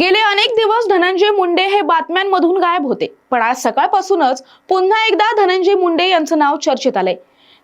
गेले अनेक दिवस धनंजय मुंडे हे बातम्यांमधून गायब होते. पण आज सकाळपासूनच पुन्हा एकदा धनंजय मुंडे यांचं नाव चर्चेत आलंय.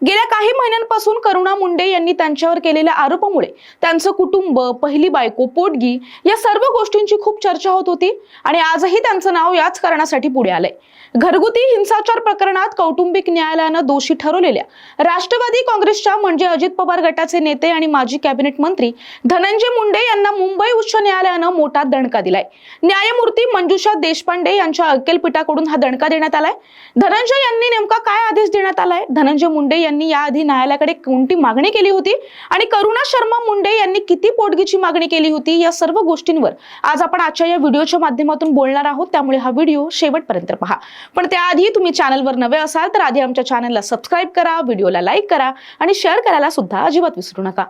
गेल्या काही महिन्यांपासून करुणा मुंडे यांनी त्यांच्यावर केलेल्या आरोपामुळे त्यांचं कुटुंब पहिली बायको पोटगी या सर्व गोष्टींची खूप चर्चा होत होती आणि आजही त्यांचं नाव याच कारणासाठी पुढे आलंय. घरगुती हिंसाचार प्रकरणात कौटुंबिक न्यायालयानं दोषी ठरवलेल्या राष्ट्रवादी काँग्रेसच्या म्हणजे अजित पवार गटाचे नेते आणि माजी कॅबिनेट मंत्री धनंजय मुंडे यांना मुंबई उच्च न्यायालयानं मोठा दणका दिलाय. न्यायमूर्ती मंजुषा देशपांडे यांच्या अक्कलपीठाकडून हा दणका देण्यात आलाय. धनंजय यांनी नेमका काय आदेश देण्यात आलाय? धनंजय मुंडे यांनी याआधी न्यायालयाकडे कोणती मागणी केली होती? आणि करुणा शर्मा मुंडे यांनी किती पोटगीची मागणी केली होती? या सर्व गोष्टींवर आज आपण आजच्या या व्हिडिओच्या माध्यमातून बोलणार आहोत. त्यामुळे हा व्हिडिओ शेवटपर्यंत पहा. पण त्याआधी तुम्ही चॅनलवर नवे असाल तर आधी आमच्या चॅनलला सबस्क्राईब करा व्हिडिओला लाईक करा आणि शेअर करायला सुद्धा अजिबात विसरू नका.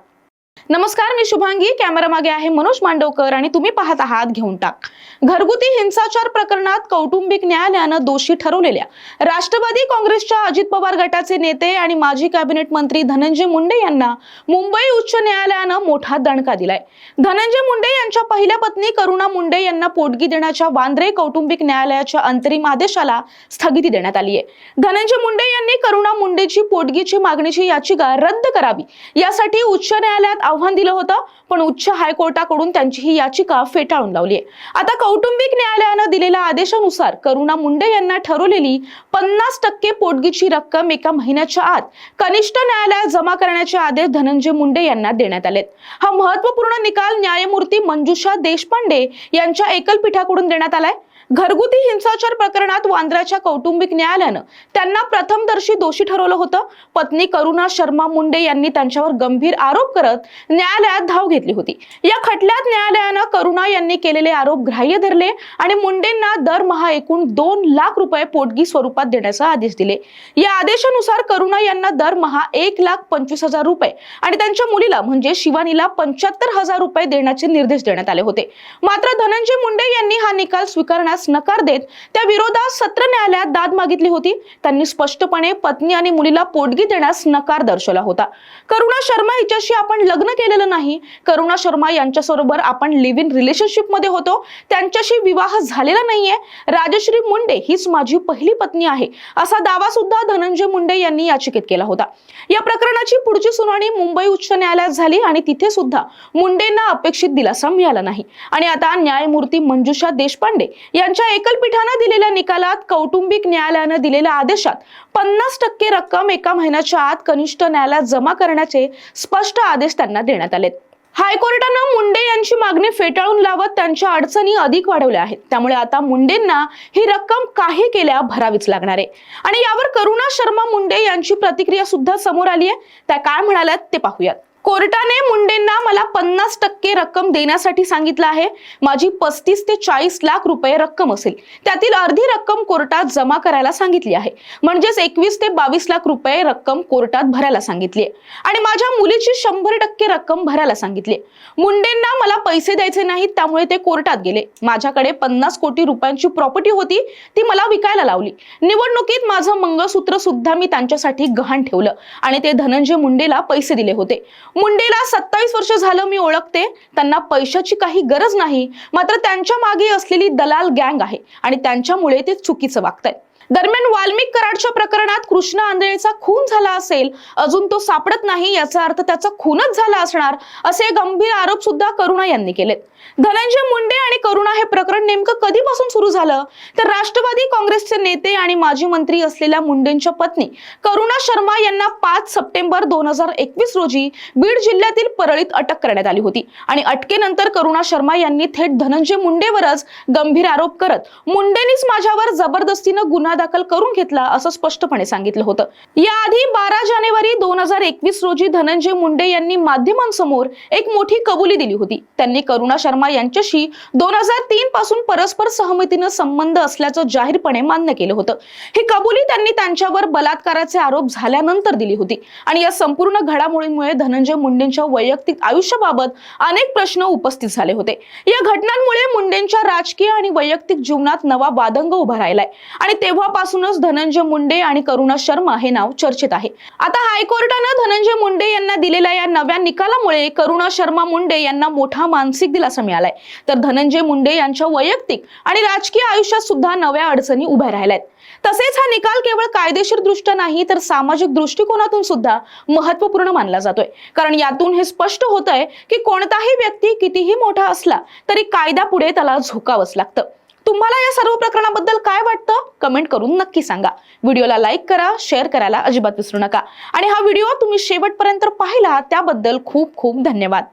नमस्कार मी शुभांगी. कॅमेरा मागे आहे मनोज मांडवकर आणि तुम्ही पाहत आहात घेऊन टाक. घरगुती हिंसाचार प्रकरणात कौटुंबिक न्यायालयानं दोषी ठरवलेल्या राष्ट्रवादी काँग्रेसच्या अजित पवार गटाचे नेते आणि माजी कॅबिनेट मंत्री धनंजय मुंडे यांना मुंबई उच्च न्यायालयानं मोठा दणका दिलाय. धनंजय मुंडे यांच्या पहिल्या पत्नी करुणा मुंडे यांना पोटगी देण्याच्या वांद्रे कौटुंबिक न्यायालयाच्या अंतरिम आदेशाला स्थगिती देण्यात आली आहे. धनंजय मुंडे यांनी करुणा मुंडेची पोटगीची मागणीची याचिका रद्द करावी. यासाठी उच्च न्यायालयात आव्हान दिलं होतं पण उच्च हायकोर्टाकडून त्यांची ही याचिका फेटाळून लावली आहे आता कौटुंबिक न्यायालयानं दिलेल्या आदेशानुसार करुणा मुंडे यांना ठरवलेली पन्नास टक्के पोटगीची रक्कम एका महिन्याच्या आत कनिष्ठ न्यायालयात जमा करण्याचे आदेश धनंजय मुंडे यांना देण्यात आलेत. हा महत्त्वपूर्ण निकाल न्यायमूर्ती मंजुषा देशपांडे यांच्या एकलपीठाकडून देण्यात आलाय. घरगुती हिंसाचार प्रकरणात वांद्र्याच्या कौटुंबिक न्यायालयानं त्यांना प्रथमदर्शी दोषी ठरवलं होतं. पत्नी करुणा शर्मा मुंडे यांनी त्यांच्यावर गंभीर आरोप करत न्यायालयात धाव घेतली होती. या खटल्यात न्यायालयानं करुणा यांनी केलेले आरोप ग्राह्य धरले आणि मुंडेंना दरमहा एकूण दोन लाख रुपये पोटगी स्वरूपात देण्याचा आदेश दिले. या आदेशानुसार करुणा यांना दरमहा एक लाख पंचवीस हजार रुपये आणि त्यांच्या मुलीला म्हणजे शिवानीला पंच्याहत्तर हजार रुपये देण्याचे निर्देश देण्यात आले होते. मात्र धनंजय मुंडे यांनी हा निकाल स्वीकारण्यास नकार देत त्या विरोधात सत्र न्यायालयात दाद मागितली होती. त्यांनी स्पष्टपणे पत्नी आणि मुलीला पोटगी देण्यास नकार दर्शवला होता. करुणा शर्मा हिच्याशी आपण लग्न केलेलं नाही. करुणा शर्मा यांच्यासोबत आपण लिव्ह इन रिलेशनशिपमध्ये होतो. त्यांच्याशी विवाह झालेला नाहीये. राजश्री मुंडे हीच माझी पहिली पत्नी आहे असा दावा सुद्धा धनंजय मुंडे यांनी याचिकेत केला होता. या प्रकरणाची पुढची सुनावणी मुंबई उच्च न्यायालयात झाली आणि तिथे सुद्धा मुंडेंना अपेक्षित दिलासा मिळाला नाही. आणि आता न्यायमूर्ती मंजुषा देशपांडे यांच्या एकलपीठानं दिलेल्या निकालात कौटुंबिक न्यायालयानं दिलेल्या आदेशात पन्नास टक्के रक्कम एका महिन्याच्या आत कनिष्ठ न्यायालयात जमा करण्याचे स्पष्ट आदेश त्यांना देण्यात आलेत. हायकोर्टानं मुंडे यांची मागणी फेटाळून लावत त्यांच्या अडचणी अधिक वाढवल्या आहेत. त्यामुळे आता मुंडेंना ही रक्कम काही केल्या भरावीच लागणार आहे. आणि यावर करुणा शर्मा मुंडे यांची प्रतिक्रिया सुद्धा समोर आली आहे. त्या काय म्हणाल्यात ते पाहूयात. कोर्टाने मुंडेंना मला पन्नास टक्के रक्कम देण्यासाठी सांगितलं आहे. माझी पस्तीस ते चाळीस लाख रुपये रक्कम असेल. त्यातील अर्धी रक्कम कोर्टात जमा करायला सांगितली आहे. म्हणजेच एकवीस ते बावीस लाख रुपये रक्कम कोर्टात भरायला सांगितली आहे. आणि माझ्या मुलीची शंभर टक्के रक्कम भरायला सांगितली मुंडेंना मला पैसे द्यायचे नाहीत त्यामुळे ते कोर्टात गेले. माझ्याकडे पन्नास कोटी रुपयांची प्रॉपर्टी होती ती मला विकायला लावली. निवडणुकीत माझं मंगळसूत्र सुद्धा मी त्यांच्यासाठी गहाण ठेवलं आणि ते धनंजय मुंडेला पैसे दिले होते. मुंडेला सत्तावीस वर्ष झालं मी ओळखते. त्यांना पैशाची काही गरज नाही. मात्र त्यांच्या मागे असलेली दलाल गँग आहे. आणि त्यांच्यामुळे ते चुकीचं वागतायत. दरम्यान वाल्मिक कराडच्या प्रकरणात कृष्ण आंधळेचा खून झाला असेल अजून तो सापडत नाही याचा अर्थ त्याचा खूनच झाला असणार असे गंभीर आरोप सुद्धा करुणा यांनी केलेत. धनंजय मुंडे आणि करुणा हे प्रकरण नेमकं कधीपासून सुरू झालं? तर राष्ट्रवादी काँग्रेसचे नेते आणि माजी मंत्री असलेल्या मुंडेंच्या पत्नी करुणा शर्मा यांना पाच सप्टेंबर दोन हजार एकवीस रोजी बीड जिल्ह्यातील परळीत अटक करण्यात आली होती. आणि अटकेनंतर करुणा शर्मा यांनी थेट धनंजय मुंडेवरच गंभीर आरोप करत मुंडेनीच माझ्यावर जबरदस्तीनं गुन्हा गुन्हा दाखल करून घेतला असं स्पष्टपणे सांगितलं होतं. याआधी बारा जानेवारी दोन हजार एकवीस रोजी धनंजय मुंडे यांनी माध्यमांसमोर एक मोठी कबुली दिली होती. त्यांनी करुणा शर्मा यांच्याशी दोन हजार तीन पासून परस्पर सहमतीनं संबंध असल्याचं जाहीरपणे मान्य केलं होतं. ही कबुली त्यांनी त्यांच्यावर बलात्काराचे आरोप झाल्यानंतर दिली होती आणि या संपूर्ण घडामोडींमुळे धनंजय मुंडेंच्या वैयक्तिक आयुष्याबाबत अनेक प्रश्न उपस्थित झाले होते. या घटनांमुळे मुंडेंच्या राजकीय आणि वैयक्तिक जीवनात नवा वादंग उभा राहिलाय आणि तेव्हा तेव्हापासूनच धनंजय मुंडे आणि करुणा शर्मा हे नाव चर्चेत आहे. आता हायकोर्टानं धनंजय मुंडे यांना दिलेल्या या नव्या निकालामुळे करुणा शर्मा मुंडे यांना मोठा मानसिक दिलासा मिळालाय. तर धनंजय मुंडे यांच्या वैयक्तिक आणि राजकीय आयुष्यात सुद्धा नव्या अडचणी उभ्या राहिल्यात. तसेच हा निकाल केवळ कायदेशीर दृष्ट्या नाही तर सामाजिक दृष्टिकोनातून सुद्धा महत्त्वपूर्ण मानला जातोय. कारण यातून हे स्पष्ट होत आहे की कोणताही व्यक्ती कितीही मोठा असला तरी कायदा पुढे त्याला झोकावंच लागतं. तुम्हाला या सर्व प्रकरणाबद्दल काय वाटतं? कमेंट करून नक्की सांगा. व्हिडिओला लाईक करा शेअर करायला अजिबात विसरू नका. आणि हा व्हिडिओ तुम्ही शेवटपर्यंत पाहिला त्याबद्दल खूप खूप धन्यवाद.